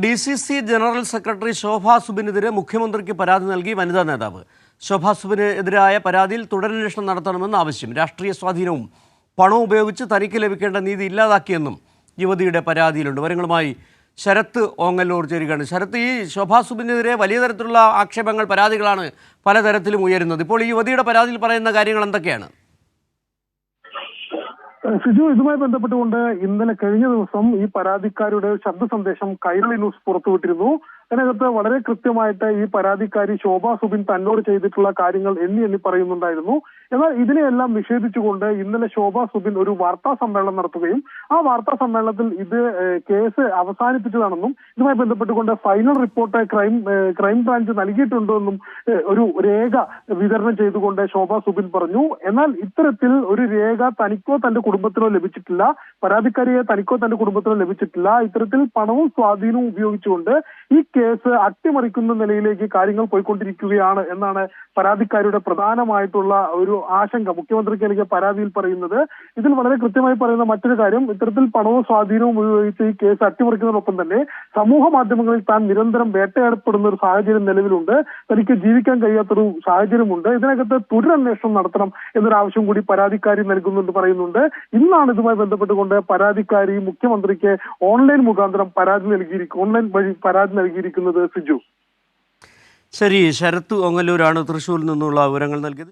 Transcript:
D C C general secretary Shobha സുബിനെതിരെ മുഖ്യമന്ത്രിക്ക് പരാതി നൽകി വനിതാ നേതാവ്. ശോഭാ സുബിനെതിരായ പരാതിയിൽ തുടരന്വേഷണം നടത്തണമെന്ന് ആവശ്യം. രാഷ്ട്രീയ സ്വാധീനവും പണവും ഉപയോഗിച്ച് തനിക്ക് ലഭിക്കേണ്ട നീതി ഇല്ലാതാക്കിയെന്നും യുവതിയുടെ പരാതിയിലുണ്ട്. വിവരങ്ങളുമായി ശരത്ത് ഓങ്ങല്ലൂർ ചേരുകയാണ്. ശരത്ത് ഈ ശോഭാ സുബിനെതിരെ വലിയ തരത്തിലുള്ള ആക്ഷേപങ്ങൾ പരാതികളാണ് പലതരത്തിലും ഉയരുന്നത്. ഇപ്പോൾ ഈ യുവതിയുടെ പരാതിയിൽ പറയുന്ന കാര്യങ്ങൾ എന്തൊക്കെയാണ്? സിജു ഇതുമായി ബന്ധപ്പെട്ടുകൊണ്ട് ഇന്നലെ കഴിഞ്ഞ ദിവസം ഈ പരാതിക്കാരുടെ ശബ്ദ സന്ദേശം കൈരളി ന്യൂസ് പുറത്തുവിട്ടിരുന്നു. അതിനകത്ത് വളരെ കൃത്യമായിട്ട് ഈ പരാതിക്കാരി ശോഭാ സുബിൻ തന്നോട് ചെയ്തിട്ടുള്ള കാര്യങ്ങൾ എണ്ണി എണ്ണി പറയുന്നുണ്ടായിരുന്നു. എന്നാൽ ഇതിനെയെല്ലാം നിഷേധിച്ചുകൊണ്ട് ഇന്നലെ ശോഭാ സുബിൻ ഒരു വാർത്താ സമ്മേളനം നടത്തുകയും ആ വാർത്താ സമ്മേളനത്തിൽ ഇത് കേസ് അവസാനിപ്പിച്ചതാണെന്നും ഇതുമായി ബന്ധപ്പെട്ടുകൊണ്ട് final report crime crime branch നൽകിയിട്ടുണ്ടെന്നും ഒരു രേഖ വിതരണം ചെയ്തുകൊണ്ട് ശോഭാ സുബിൻ പറഞ്ഞു. എന്നാൽ ഇത്തരത്തിൽ ഒരു രേഖ തനിക്കോ തന്റെ കുടുംബത്തിനോ ലഭിച്ചിട്ടില്ല. പരാതിക്കാരിയെ തനിക്കോ തന്റെ കുടുംബത്തിനോ ലഭിച്ചിട്ടില്ല. ഇത്തരത്തിൽ പണവും സ്വാധീനവും ഉപയോഗിച്ചുകൊണ്ട് ഈ കേസ് അട്ടിമറിക്കുന്ന നിലയിലേക്ക് കാര്യങ്ങൾ പോയിക്കൊണ്ടിരിക്കുകയാണ് എന്നാണ് പരാതിക്കാരുടെ പ്രധാനമായിട്ടുള്ള ഒരു ആശങ്ക. മുഖ്യമന്ത്രിക്ക് നൽകിയ പരാതിയിൽ പറയുന്നത് ഇതിൽ വളരെ കൃത്യമായി പറയുന്ന മറ്റൊരു കാര്യം ഇത്തരത്തിൽ പണവും സ്വാധീനവും ഉപയോഗിച്ച് ഈ കേസ് അട്ടിമറിക്കുന്നതിനൊപ്പം തന്നെ സമൂഹ മാധ്യമങ്ങളിൽ താൻ നിരന്തരം വേട്ടയാടപ്പെടുന്ന ഒരു സാഹചര്യം നിലവിലുണ്ട്. തനിക്ക് ജീവിക്കാൻ കഴിയാത്തൊരു സാഹചര്യമുണ്ട്. ഇതിനകത്ത് തുടരന്വേഷണം നടത്തണം എന്നൊരു ആവശ്യം കൂടി പരാതിക്കാരി നൽകുന്നുണ്ട് പറയുന്നുണ്ട്. ഇന്നാണ് ഇതുമായി ബന്ധപ്പെട്ടുകൊണ്ട് പരാതിക്കാരി മുഖ്യമന്ത്രിക്ക് ഓൺലൈൻ മുഖാന്തരം പരാതി നൽകിയിരിക്കും ഓൺലൈൻ വഴി പരാതി നൽകിയിരിക്കുന്നത് സിജു ശരി ശരത്ത് ഒങ്ങല്ലൂരാണ് തൃശ്ശൂരിൽ നിന്നുള്ള വിവരങ്ങൾ നൽകിയത്.